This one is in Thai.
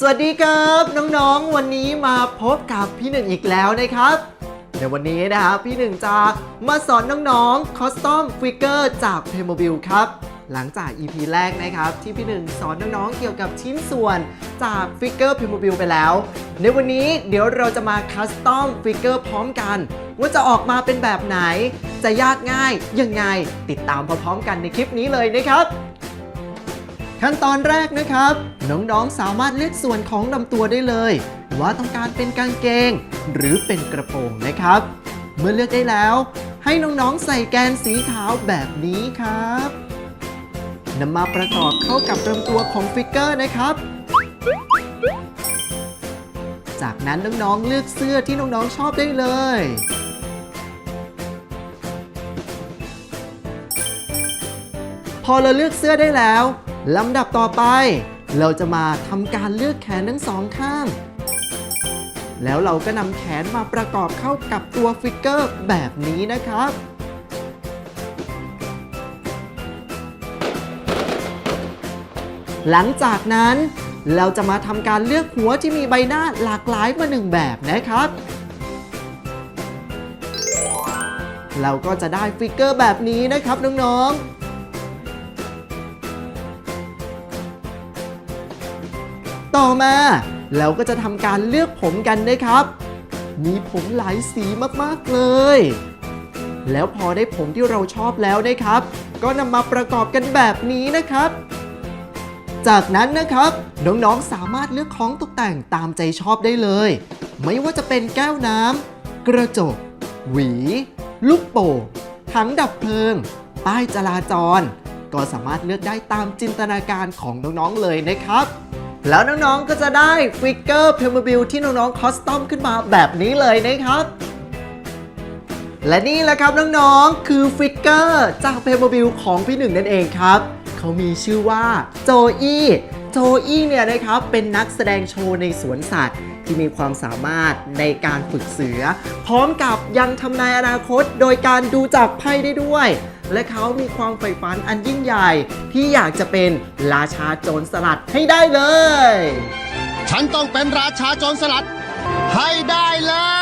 สวัสดีครับน้องๆ วันนี้มาพบกับพี่หนึ่งอีกแล้วนะครับ ในวันนี้นะครับพี่หนึ่งจะมาสอนน้องๆคอสตอมฟิกเกอร์จาก p l a y m o b i l ครับ หลังจาก EP แรกนะครับที่พี่หนึ่งสอนน้องๆ เกี่ยวกับชิ้นส่วนจากฟิกเกอร์ p l a y m o b i l ไปแล้ว ในวันนี้เดี๋ยวเราจะมาคัสตอมฟิกเกอร์พร้อมกัน ว่าจะออกมาเป็นแบบไหน จะยากง่ายยังไงติดตามพร้อมๆกันในคลิปนี้เลยนะครับ ขั้นตอนแรกนะครับ น้องๆสามารถเลือกส่วนของลำตัวได้เลย ว่าต้องการเป็นกางเกง หรือเป็นกระโปรงนะครับ เมื่อเลือกได้แล้ว ให้น้องๆใส่แกนสีขาวแบบนี้ครับนำมาประกอบเข้ากับลำตัวของฟิกเกอร์นะครับ จากนั้นน้องๆเลือกเสื้อที่น้องๆชอบได้เลยพอเราเลือกเสื้อได้แล้ว ลำดับต่อไป เราจะมาทำการเลือกแขนทั้งสองข้าง แล้วเราก็นำแขนมาประกอบเข้ากับตัวฟิกเกอร์แบบนี้นะครับหลังจากนั้นเราจะมาทำการเลือกหัวที่มีใบหน้าหลากหลายมาหนึ่งแบบนะครับ เราก็จะได้ฟิกเกอร์แบบนี้นะครับน้องๆ ต่อมาเราก็จะทำการเลือกผมกันนะครับ มีผมหลายสีมากๆเลย แล้วพอได้ผมที่เราชอบแล้วนะครับ ก็นำมาประกอบกันแบบนี้นะครับ จากนั้นนะครับน้องๆสามารถเลือกของตกแต่งตามใจชอบได้เลย ไม่ว่าจะเป็นแก้วน้ำกระจก หวี ลูกโป่งถังดับเพลิง ป้ายจราจร ก็สามารถเลือกได้ตามจินตนาการของน้องๆเลยนะครับ แล้วน้องๆก็จะได้ฟิกเกอร์เพลมบิลที่น้องๆคอสตอมขึ้นมาแบบนี้เลยนะครับ และนี่แหละครับน้องๆคือฟิกเกอร์จากเพลมบิลของพี่หนึ่งนั่นเองครับ เขามีชื่อว่าโจอี้โจอี้เนี่ยนะครับเป็นนักแสดงโชว์ในสวนสัตว์ที่มีความสามารถในการฝึกเสือ พร้อมกับยังทำนายอนาคตโดยการดูจากไพ่ได้ด้วย และเขามีความใฝ่ฝันอันยิ่งใหญ่ที่อยากจะเป็นราชาโจรสลัดให้ได้เลย ฉันต้องเป็นราชาโจรสลัดให้ได้เลย